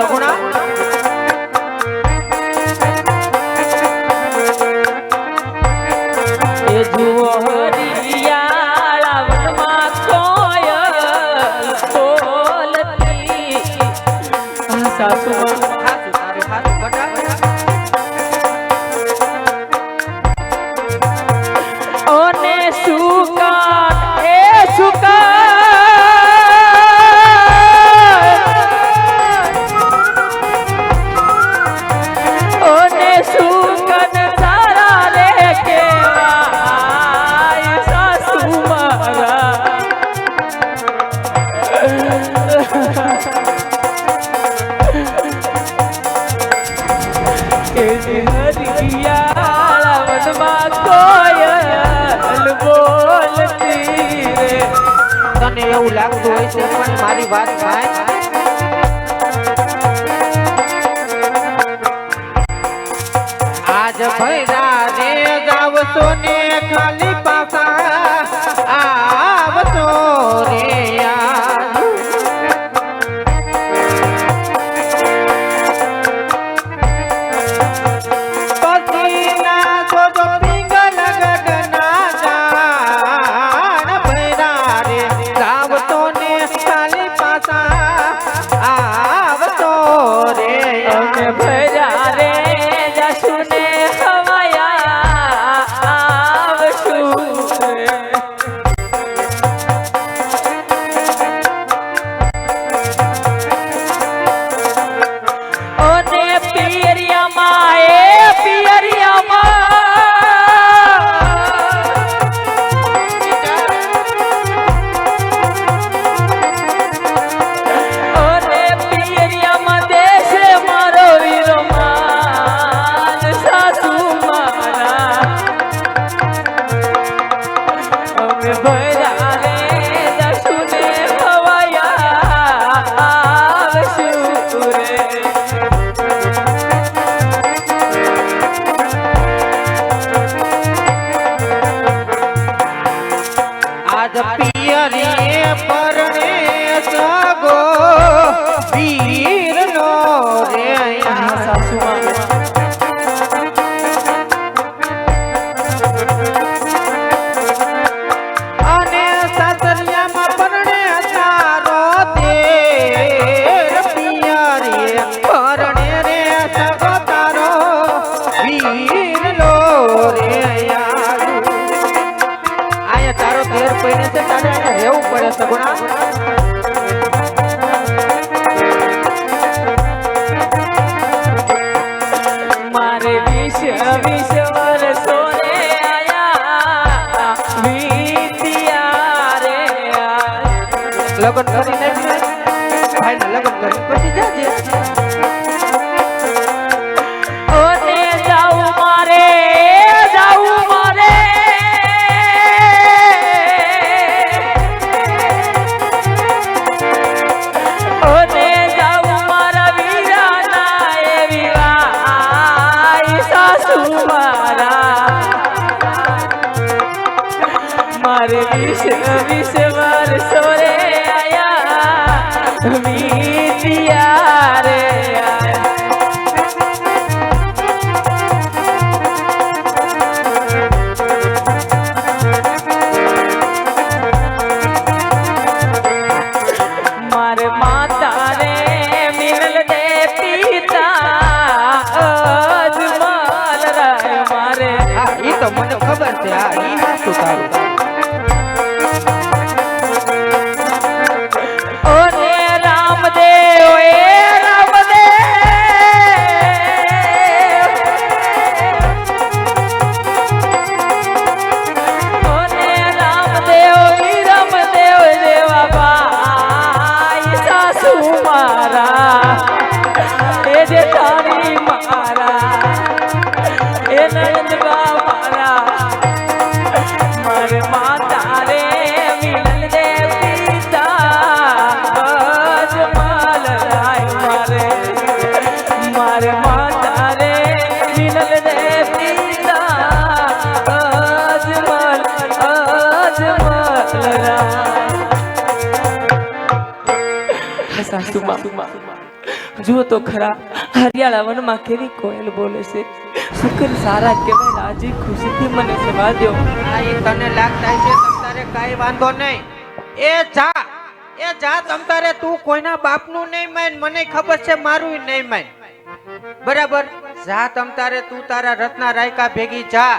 alguna એવું લાગતું હોય છે મારી વાત ભાઈ આજ ભૈરા રે જાવતો ને ખાલી પાસા. આવતો રે વીર લો રે આયા તારો ઘેર પૈને છે, તારે અહીંયા રહેવું પડે સગુણા. લગન કરી જુઓ તો ખરા, હરિયાળા વનમાં કેવી કોયલ બોલે છે. શુકર સારા કહેવાય રાજી ખુશીથી મને સેવા દો. આ એ તને લાગતા છે તારે કાંઈ વાંધો નહીં. એ જા એ જા તમ તારે, તું કોઈના બાપનું નહીં માન, મને ખબર છે મારું નહીં માન. બરાબર? જા તમ તારે, તું તારા રત્ના રાયકા ભેગી જા.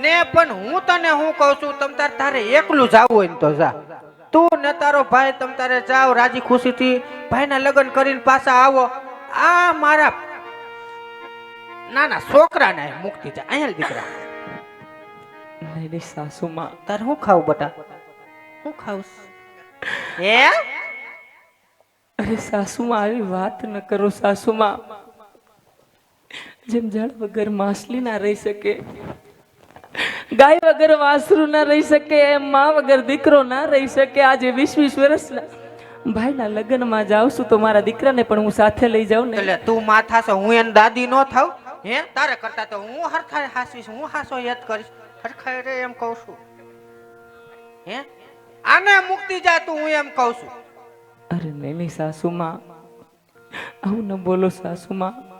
ને પણ હું તને હું કહું છું, તમ તારે તારે એકલું જાવું હોય તો જા. તું ને તારો ભાઈ તમ તારે જાઓ રાજી ખુશીથી ભાઈના લગ્ન કરીને પાછા આવો. આ મારા ના ના છોકરાને મુક્તિ છે. અહીંયા દીકરા. નહીં સાસુમાં તારે હું ખાવ બટા? હું ખાવું હે? અરે સાસુમાં આવી વાત ન કરો સાસુમાં જેમ જળ વગર માછલી ના રહી શકે. ગાય વગર વાસરું ના રહી શકે એમ મા વગર દીકરો ના રહી શકે આજે વીસ વીસ વર્ષના ભાઈના લગ્નમાં જાઉં છું તો મારા દીકરાને પણ હું સાથે લઈ જાઉં ને. એટલે તું માથા છો હું એને દાદી નો થાવ હે? તારે કરતા તો હું હરખા હાસીશ હું હાસો યાદ કરીશ. હરખા રે એમ કહું છું. હે? આને મુક્તિ જા તું હું એમ કહું છું. અરે નહીં સાસુમાં આવું ન બોલો સાસુમાં.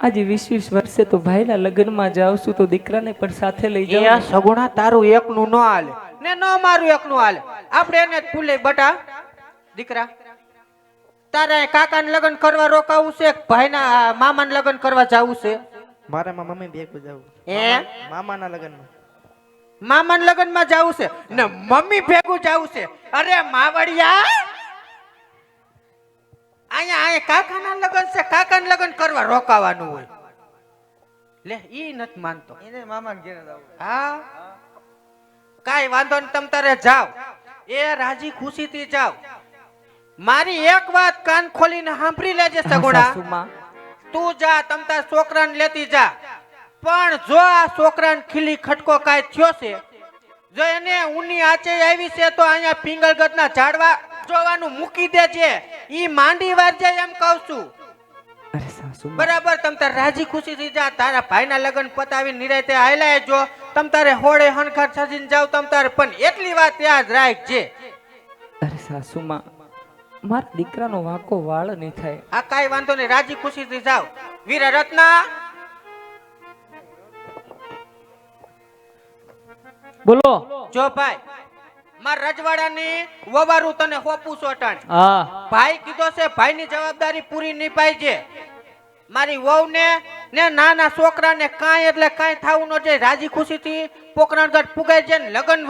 આજે વીસ વીસ વર્ષે તો ભાઈના લગ્નમાં જાઉં છું તો દીકરાને પણ સાથે લઈ એ જાઉં સગુણા તારું એકનું ન હાલે. ને ન મારું એકનું હાલે. આપણે એને ફૂલે બટા. દીકરા તારે કાકાને લગ્ન કરવા રોકાવું છે ભાઈના મામાને લગ્ન કરવા જવું છે? મારે મારા મમ્મી ભેગું જવું. હે? મામાના લગ્નમાં. મામાના લગ્નમાં જવું છે? ને મમ્મી ભેગું જવું છે? અરે માવડિયા! અહીંયા અહીંયા કાકાના લગ્ન છે કાકાના લગ્ન કરવા રોકાવાનું હોય. લે ઈ નથી માનતો. એને મામાને ઘેર હા? કાઈ વાંધો નહીં તમ તારે જાવ એ રાજી ખુશીથી જાવ મારી એક વાત કાન ખોલીને સાંભળી લેજે સગોડા તું જા તમ તાર છોકરાને લેતી જા. પણ જો આ છોકરાને ખીલી ખટકો કાંઈ થયો છે જો એને ઊની આચે આવી છે તો અહીંયા પિંગલગઢના ઝાડવા જોવાનું મૂકી દેજે ઈ માંડી વારજે એમ કહું છું. અરે બરાબર તમ તાર રાજી ખુશીથી જા. તારા ભાઈના લગ્ન પતાવી નિરાતે આયલા જો. તમ તારે હોળે હનખાર સજીને જાવ તમ તારે. પણ એટલી વાત યાદ રાખજે અરે સાસુમાં મારા દીકરાનો વાંકો વાળ નહીં થાય. આ કાઈ વાંધો નહીં રાજી ખુશીથી જાવ. વીરા રત્ના. બોલો. જો ભાઈ માર રજવાડાની વવારું તને હોપું સોટાણ હા. ભાઈ કીધો છે ભાઈની જવાબદારી પૂરી નિભાઈ છે મારી વહુને ને નાના છોકરાને કાંઈ એટલે કાંઈ થવું ન જાય રાજી ખુશીથી પોકરણગઢ પુગાઈ ને લગન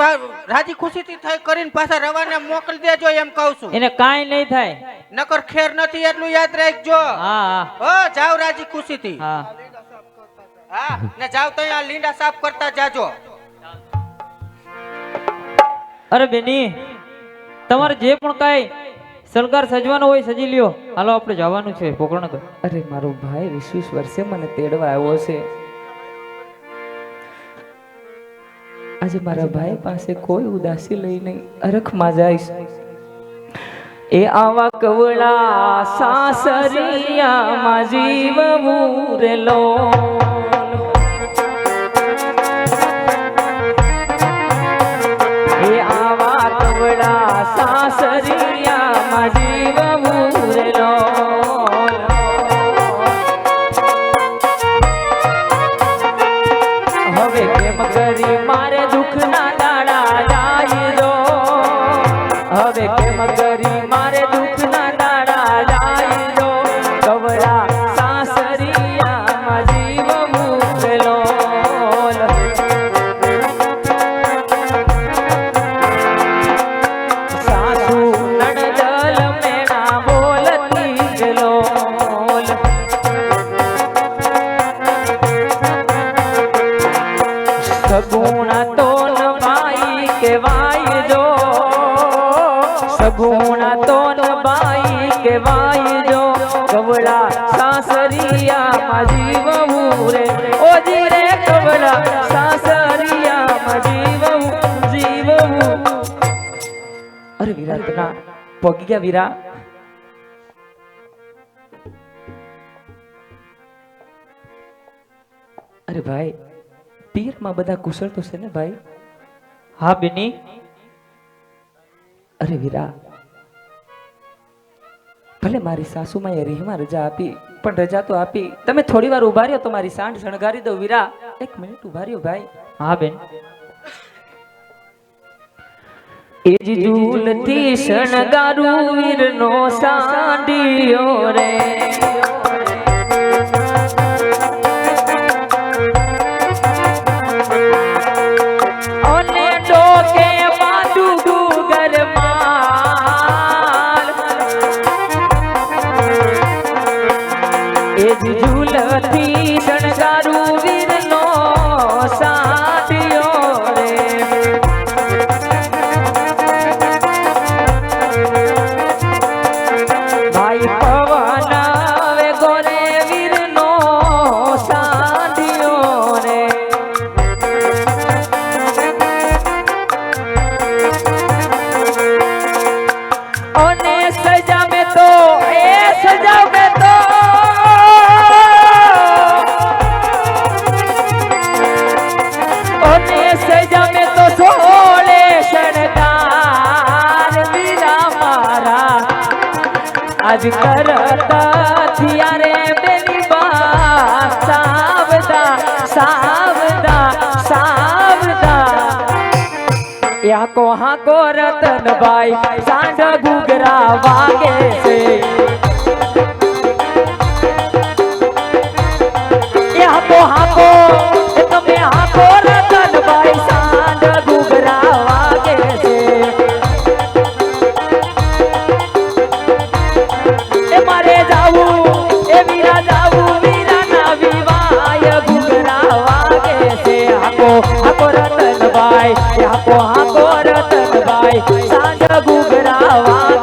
રાજી ખુશીથી થઈ કરીને પાછા રવાને મોકલી દેજો એમ કહું છું. એને કાંઈ નહીં થાય. નકર ખેર નથી એટલું યાદ રાખજો. હા હો. જાવ રાજી ખુશીથી. હા. હા ને જાવ તો અહીંયા લીંડા સાફ કરતા જાજો. અરે બેની તમારે જે પણ કાંઈ સલગાર સજવાનો હોય સજી લ્યો. હાલો આપણે જવાનું છે પોકરણગઢ અરે મારો ભાઈ વીસ વીસ વર્ષે મને તેડવા આવ્યો છે. આજે મારા ભાઈ પાસે કોઈ ઉદાસી લઈ નહીં. અરખમાં જઈશ. એ આવા કવળા સાસરિયામાં જીવવું રે લો કેવાય જો. સગુણા તોન બાઈ કેવાય જો. કવળા સાસરિયા માં જીવવું રે. ઓજી રે કવળા સાસરિયા માં જીવવું જીવવું. અરે વિરાટના પગી ગયા વીરા? અરે ભાઈ પિયરમાં બધા કુશળ તો છે ને ભાઈ? હા બેની. અરે વીરા ભલે મારી સાસુમાએ રીહમાં રજા આપી પણ રજા તો આપી. તમે થોડી વાર ઊભા રહ્યો તો મારી સાંઠ શણગારી દો વીરા. એક મિનિટ ઊભા રહ્યો ભાઈ. હા બેન. એ જ ઝૂલથી શણગારું વીરનો સાંડિયો રે. યાકો હાકો રતનભાઈ સાંઢ ઘૂઘરા વાગે છે. યાકો હાકો એ સાંજ ઘૂઘરા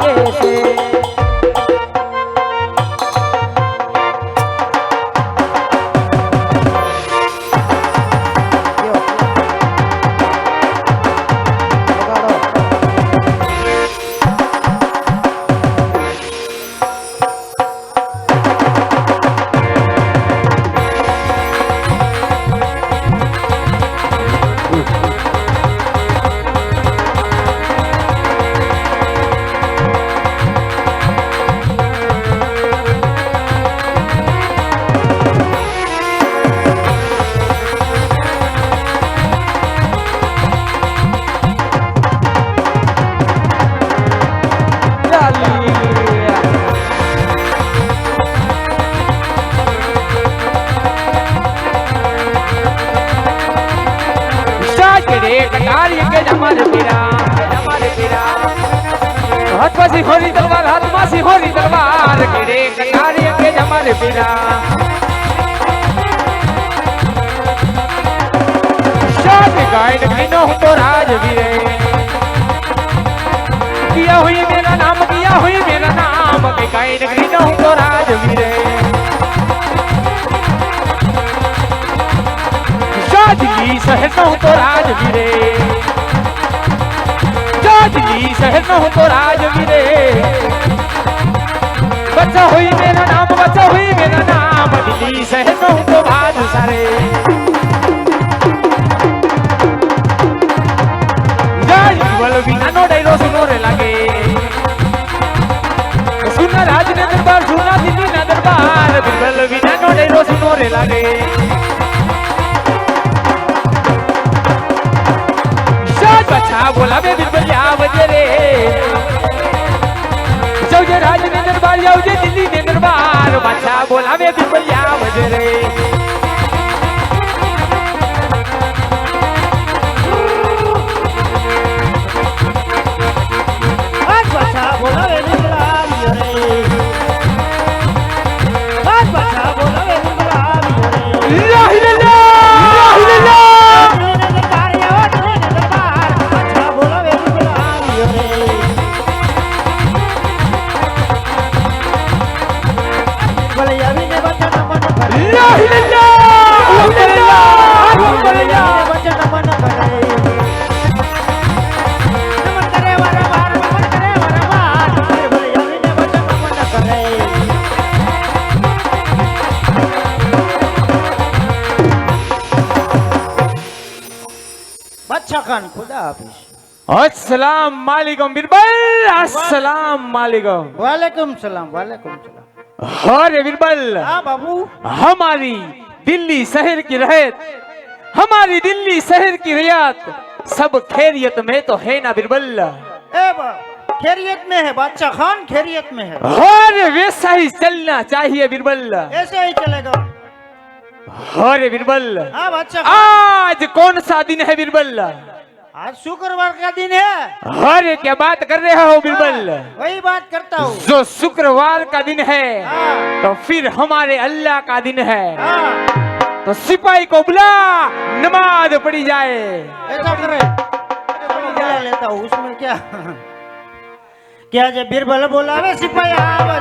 किया हुई मेरा नाम, किया हुई मेरा नाम के नगरी ना हूँ तो राजवीरे हूँ तो राजवीरे हूँ तो हुई मेरा नाम, बचा हुई मेरा नाम, दिल्ली शहर हूँ तो राज सारे। વલ વિનાનો ડાયરો સુનો રે લાગે સુના રાજ ને દરબાર સુના દિલ્હી ના દરબાર બિરબલ વિનાનો ડાયરો સુનો રે લાગે શાજ બચ્ચા બોલાવે બિરબલ આવજે રે જવજે રાજ ને દરબાર આવજે દિલ્હી ને દરબાર બચ્ચા બોલાવે બિરબલ આવજે રે अस्सलाम वालेकुम बिरबल अस्सलाम वालेकुम वालेकुम सलाम वालेकुम सलाम। अरे बिरबल। हाँ बाबू। हमारी दिल्ली शहर की रहत हमारी दिल्ली शहर की रियात सब खैरियत में तो है ना बिरबल? ए खैरियत में है बादशाह खान खैरियत में है। और वैसा ही चलना चाहिए बिरबल। ऐसे ही चलेगा। अरे बिरबल। हाँ बादशाह आज कौन सा दिन है बिरबल? आज शुक्रवार का दिन है। अरे क्या बात कर रहे हो बिरबल वही बात करता हूँ। जो शुक्रवार का दिन है हाँ। तो फिर हमारे अल्लाह का दिन है। हाँ। तो सिपाही को बुला नमाज़ पड़ी जाए। ऐसा करे। बुला लेता हूँ उसमें क्या? क्या जे बीरबल बोला सिपाही आवा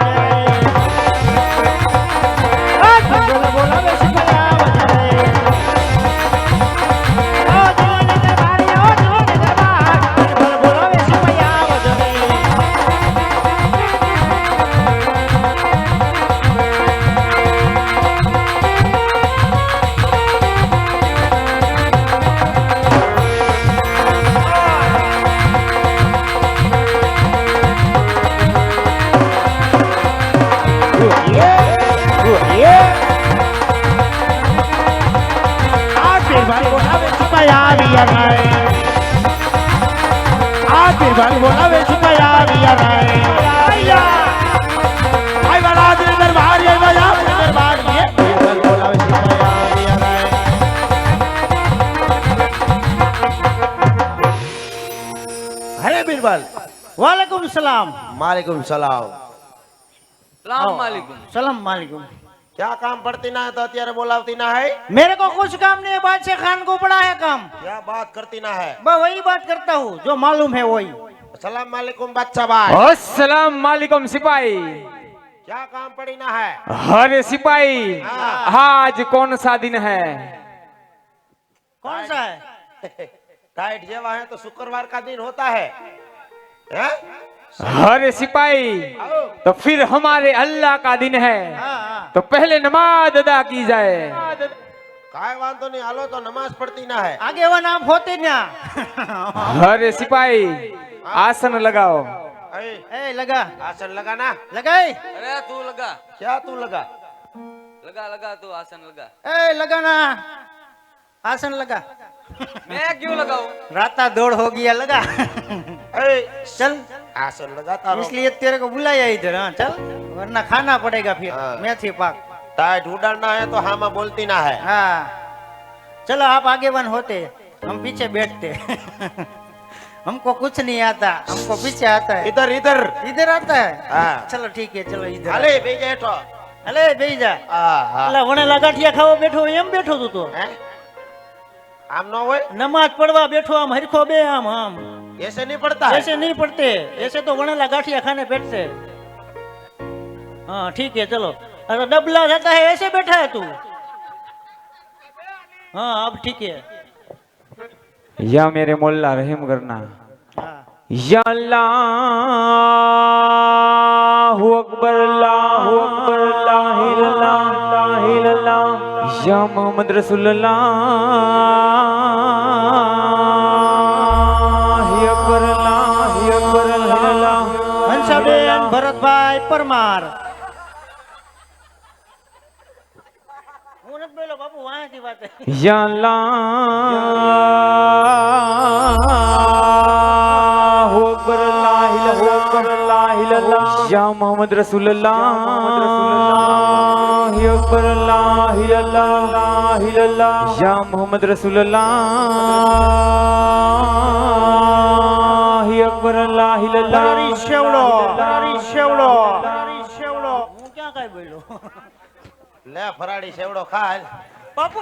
सलाम। हाँ। सलाम वालेकुम। क्या काम पड़ती ना है तो अत्यारे बोलावती ना है? मेरे को कुछ काम नहीं है बादशाह खान को पड़ा है काम। क्या बात करती ना है? मैं वही बात करता हूँ जो मालूम है वही। सलाम मालिकुम बादशाह सलाम मालिकुम सिपाही। क्या काम पड़ी ना है? अरे सिपाही हाँ। आज कौन सा दिन है? कौन सा है? टाइट जेवा है तो शुक्रवार का दिन होता है, है? हरे सिपाही तो फिर हमारे अल्लाह का दिन है। तो पहले नमाज़ अदा की जाए। तो नहीं आलो तो नमाज़ पढ़ती ना है। आगे वो नाम होते ना। हरे सिपाही आसन लगाओ। ए लगा। आसन लगा ना। लगाए अरे तू लगा। क्या तू लगा? लगा लगा तू आसन लगा। ए लगा ना। आसन लगा। मैं क्यों लगाऊ? रात दौड़ हो गया लगा। ऐ, चल आसन लगाता रहो इसलिए तेरे को बुलाया इधर हाँ चल वरना खाना पड़ेगा फिर हाँ। मेथी पाक टाइट उड़ाना है तो हाँ मैं बोलती ना है हाँ चलो आप आगे वन होते हम पीछे बैठते हमको कुछ नहीं आता हमको पीछे आता है इधर इधर इधर आता है हाँ चलो ठीक है चलो इधर हाले बेजे हेठो અલે બેહી જા હા હા અલા વણે લગાઠિયા ખાવા બેઠો એમ બેઠો તું તો हैं? આમ ન હોય નમાજ પડવા બેઠો આમ હરખો બે આમ આમ ऐसे नहीं पड़ता है ऐसे नहीं पढ़ते ऐसे तो वनेला गाठिया खाने बैठते हाँ ठीक है चलो अरे डबला जाता है ऐसे बैठा है तू हाँ अब ठीक है या मेरे मोल्ला रहम करना हाँ या अल्लाहु अकबर अल्लाहु अकबर ला इलाहा इल्लल्लाह या मोहम्मद रसूलुल्लाह પરમાર હું નથી બોલો બાપુ વાંચી વાત યલા હો બરલા હિલ હો બરલા હિલલા યા મોહમ્મદ રસૂલલ્લાહ અકબર લા હિલલ્લાહ હિલલ્લાહ યા મોહમ્મદ રસૂલલ્લાહ इल्लल्लाह या मोहम्मद रसूलुल्लाह या अकबर ला इलाहा તારી શેવડો તારી શેવડો તારી શેવડો હું ક્યાં કાંઈ બોલ્યો ले फराड़ी सेवड़ो खा બાપુ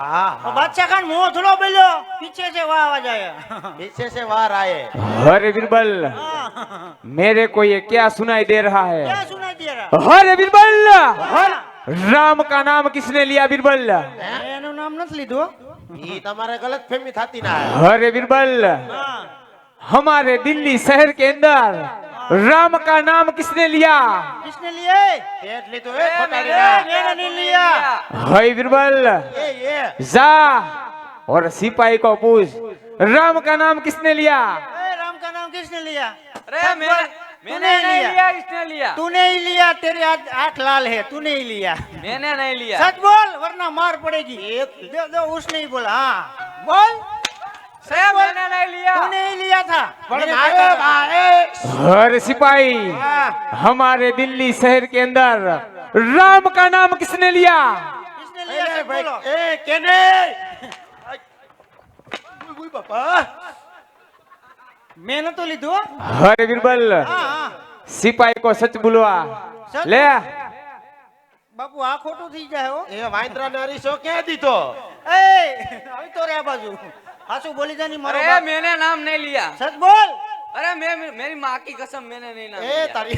हाँ हाँ બાદશાહ ખાન મોં થોડો બોલ્યો પીછે છે વાહ આવાજ આયા पीछे से वार आए अरे बिरबल मेरे को ये क्या सुनाई दे रहा है ક્યાં સુનાઈ દે રા अरे बिरबल राम का नाम किसने लिया बिरबल એનું નામ નથી લીધું ये तुम्हारे गलत फहमी थाती ना है अरे बिरबल હા हमारे दिल्ली शहर के अंदर राम का नाम किसने लिया? किसने लिए? तो हाय बिरबल। ये ये। जा और सिपाही को पूछ राम का नाम किसने लिया? राम का नाम किसने लिया? अरे मैंने नहीं लिया। लिया इसने लिया। तूने ही लिया तेरे आँख आँख लाल है तूने ही लिया। मैंने नहीं लिया। सच बोल वरना मार पड़ेगी। दो दो उसने ही बोला हाँ। बोल। अरे मैंने नहीं लिया तूने ही लिया था પણ मैंने મારે देखा था। ભાઈ हर सिपाही हमारे दिल्ली शहर के अंदर राम का नाम किसने लिया किसने लिया એ सब बोलो ભાઈ એ કેને ઉઈ બાપા मैंने तो ली दो हर बिरबल हाँ हाँ सिपाही को सच बुलवा ले બાપુ આ ખોટું થઈ જાય હો એ વાંદરા ને હરીશો ક્યાં દીધો એ આવી તો રે આ બાજુ हाँ बोली जानी मारो अरे मैंने नाम नहीं लिया सच बोल अरे मैं मेरी माँ की कसम मैंने नहीं नाम ए तारी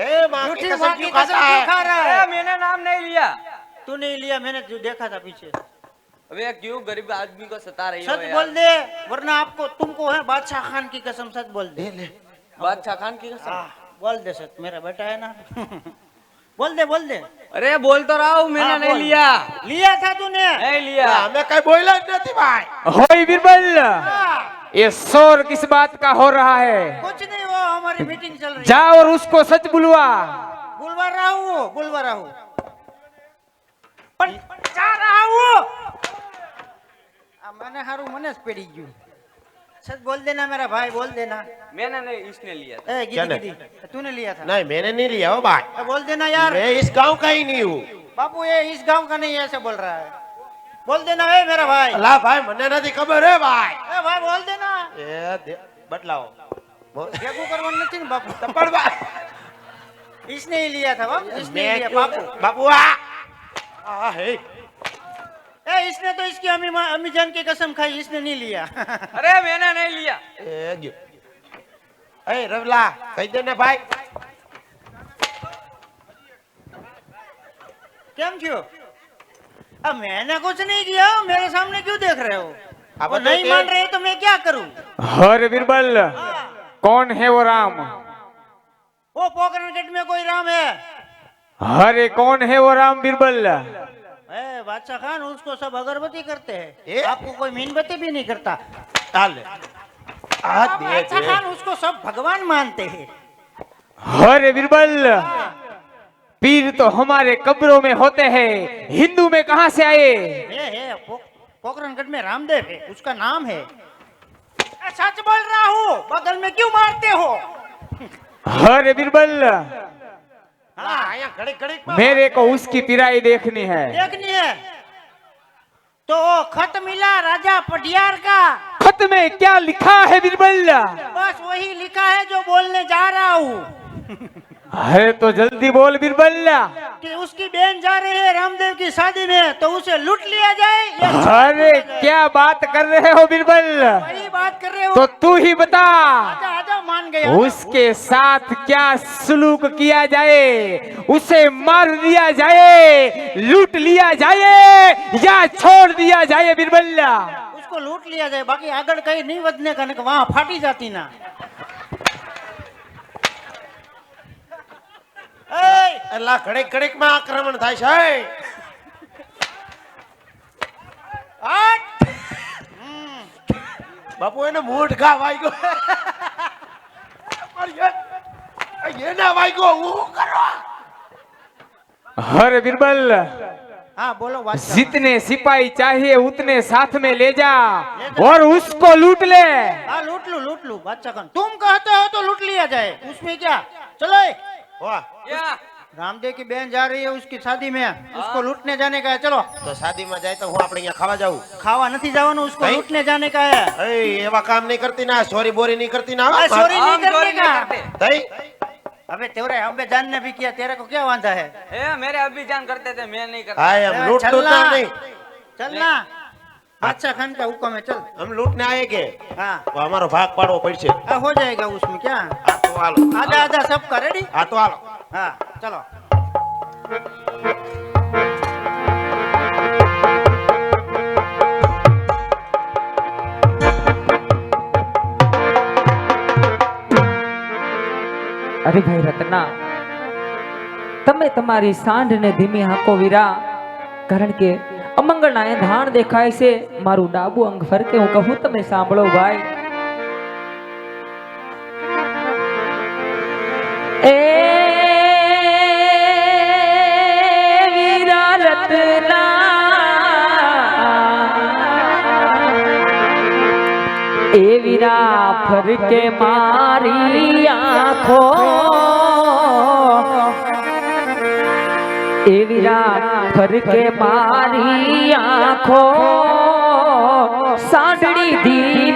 ए माँ की कसम क्यों खाता है खा रहा है मैंने नाम नहीं लिया तू नहीं लिया मैंने देखा था पीछे अबे क्यों गरीब आदमी को सता रही सच बोल दे वरना आपको तुमको है बादशाह खान की कसम सच बोल दे बादशाह खान की कसम बोल दे सच मेरा बेटा है ना बोल दे बोल दे अरे बोल तो रहा हूँ मैंने हाँ, नहीं बोल। लिया लिया था तूने नहीं लिया અમે કઈ બોલ્યા જ નથી ભાઈ होई बिरबल हाँ, ये शोर किस बात का हो रहा है कुछ नहीं वो हमारी मीटिंग चल रही है जा और उसको सच बुलवा बुलवा रहा हूँ बुलवा रहा हूँ પણ જા रहा हूँ આ મને હારું મને જ પડી ગયું अच्छा बोल देना मेरा भाई बोल देना। मैंने नहीं इसने लिया था। ए, गिदी, गिदी, तूने लिया था। नहीं मैंने नहीं लिया हो भाई। बोल देना यार। मैं इस गाँव का ही नहीं हूँ। बाबू ये इस गाँव का नहीं ऐसे बोल रहा है। बोल देना है मेरा भाई। અલા भाई मन ना दी खबर है भाई। ભાઈ બોલ દેના એ બદલાવો ભેગું કરવાનું નથી ને બાપુ તપડ ભાઈ ઈસને લિયા ए इसने तो इसकी अम्मी माँ- अम्मी जान की कसम खाई इसने नहीं लिया अरे मैंने नहीं लिया એ ગયો એ રવલા કહી દે ને ભાઈ કેમ क्यों अब मैंने कुछ नहीं किया मेरे सामने क्यों देख रहे हो अब वो तो नहीं के- मान रहे तो मैं क्या करूं हर बिरबल कौन है वो राम वो पोखरण गेट में कोई राम है हरे कौन है वो राम बिरबल बादशाह खान उसको सब अगरबत्ती करते हैं। आपको कोई मीनबत्ती भी नहीं करता। बादशाह खान उसको सब भगवान मानते हैं। हरे बीरबल पीर तो हमारे कब्रों में होते हैं। हिंदू में कहा से आए? पोखरनगढ़ में रामदेव है। उसका नाम है। सच बोल रहा हूँ बगल में क्यों मारते हो? हरे बीरबल मेरे को उसकी पिराई देखनी है। देखनी है? तो खत मिला राजा पटियार का। खत में क्या लिखा है बीरबल बस वही लिखा है जो बोलने जा रहा हूँ। अरे तो जल्दी बोल बिरबल कि उसकी बहन जा रही है रामदेव की शादी में तो उसे लूट लिया जाए या अरे क्या बात कर रहे हो बिरबल वही बात कर रहे हो। तो तू ही बता। आजा आजा मान गया उसके साथ क्या सलूक किया जाए? उसे मार दिया जाए लूट लिया जाए या छोड़ दिया जाए बिरबल्ला? उसको लूट लिया जाए बाकी आगड़ कहीं नहीं बदने का वहाँ फाटी जाती ना। ए, એલા ઘડીક ઘડીક માં આક્રમણ થાય છે હે. હટ! બાપુ એને મૂઢ ઘા વાગ્યો પણ એ- એને વાગ્યો હું શું કરવા हर बिरबल हाँ बोलो बादशाह जितने सिपाही चाहिए उतने साथ में ले जा और उसको लूट ले हाँ लूट लू लूट लू बादशाह खान तुम कहते हो तो लूट लिया जाए उसमें क्या चलो ए, વાહ क्या रामदेव की बहन जा रही है उसकी शादी में उसको लूटने जाने का है चलो तो शादी में जाए तो हूँ अपने यहाँ खावा जाऊँ खावा नहीं जावानू उसको लूटने जाने का है एवा काम नहीं करती ना सोरी बोरी नहीं करती ना सोरी नहीं करती ना अबे तेरे हम जान ने भी किया तेरे को क्या वांधा है ए, मेरे अभी जान करते थे मैं नहीं करता आई हम लूट तो नहीं चलना अच्छा खान का हुक्म है चल हम लूटने आए के हाँ तो हमारो भाग पाड़ो पड़ से हो जाएगा उसमें क्या हाँ तो आलो आधा आधा सबका रेडी हाँ तो आलो हाँ चलो અરે ભાઈ રત્ના તમે તમારી સાંઢને ધીમી હાંકો વીરા કારણ કે અમંગળના એ ધાણ દેખાય છે મારું ડાબુ અંગ ફરકે હું કહું તમે સાંભળો ભાઈ વીરા ફરકે મારી આંખો. એવી વીરા ફરકે મારી આંખો. સાંદડી ધીમી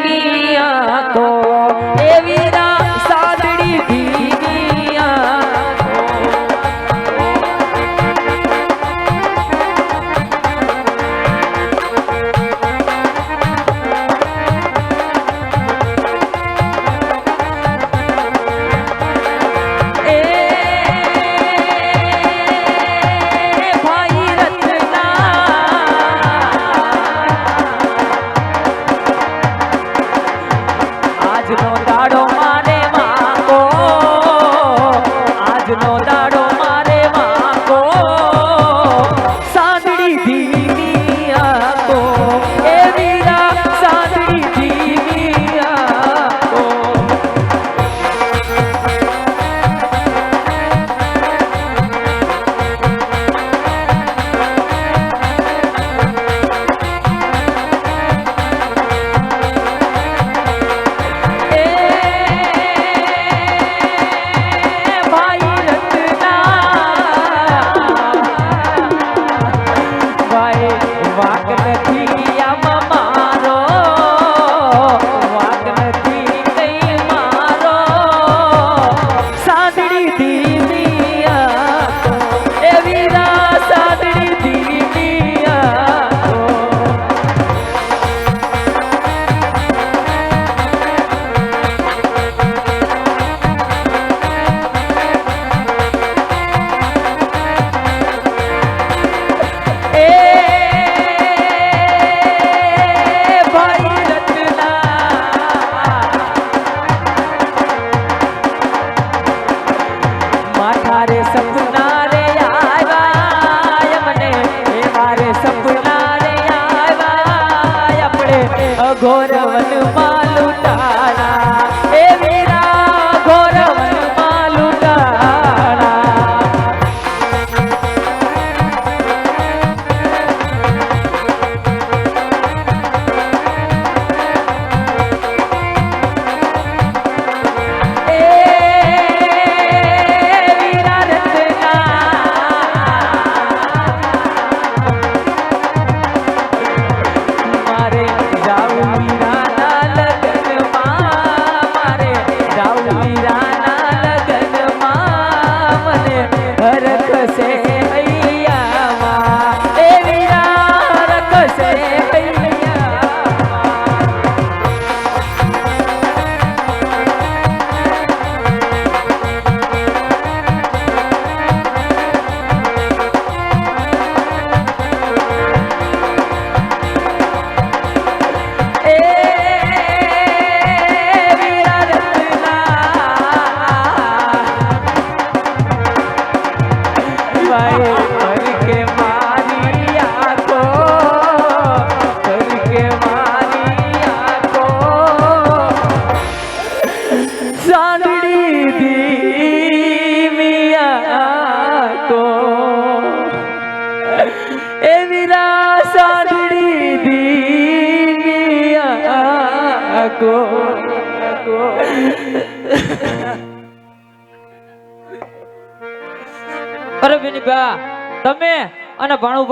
અઘોર વનમાં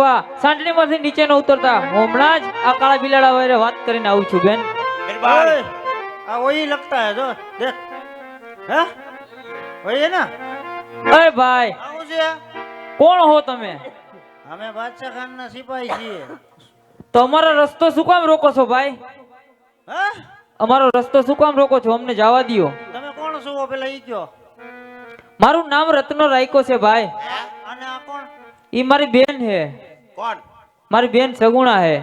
ઊભા સાંટણી માંથી નીચે ન ઉતરતા હમણાં જ આ કાળા બિલાડા વારે વાત કરીને આવું છું બેન. આ ઓઈ લગતા હે જો દેખ. હે? ઓઈ હે અરે ભાઈ આવું છે? કોણ હો તમે? અમે બાદશાહ ખાન ના સિપાહી છીએ. તમારો રસ્તો શું કામ રોકો છો ભાઈ? અમારો રસ્તો શું કામ રોકો છો? અમને જવા દો તમે કોણ છો પેલા ઈ કયો? મારું નામ રત્ન રાયકો છે ભાઈ. અને આ કોણ? ઈ મારી બેન છે कौन મારી બેન સગુણા હે?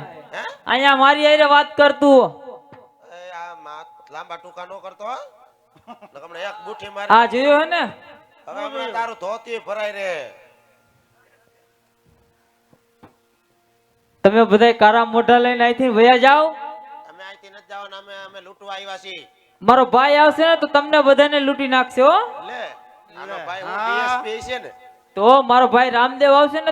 અહીંયા મારી હારે વાત કરતું આ માત લાંબા ટૂંકા નો કરતો લગમણે એક બુઠી મારી આ જોયો હે ને? હવે હમણાં તારું ધોતી ભરાય રે. તમે બધા કારા મોઢા લઈને અહીંથી વયા જાઓ. અમે અહીંથી નથી જવાના અમે અમે લૂંટવા આવ્યા છીએ. મારો ભાઈ આવશે ને તો તમને બધાને લૂંટી નાખશે હો. લે આનો ભાઈ હું ડીએસપી છે ને. તો મારો ભાઈ રામદેવ આવશે ને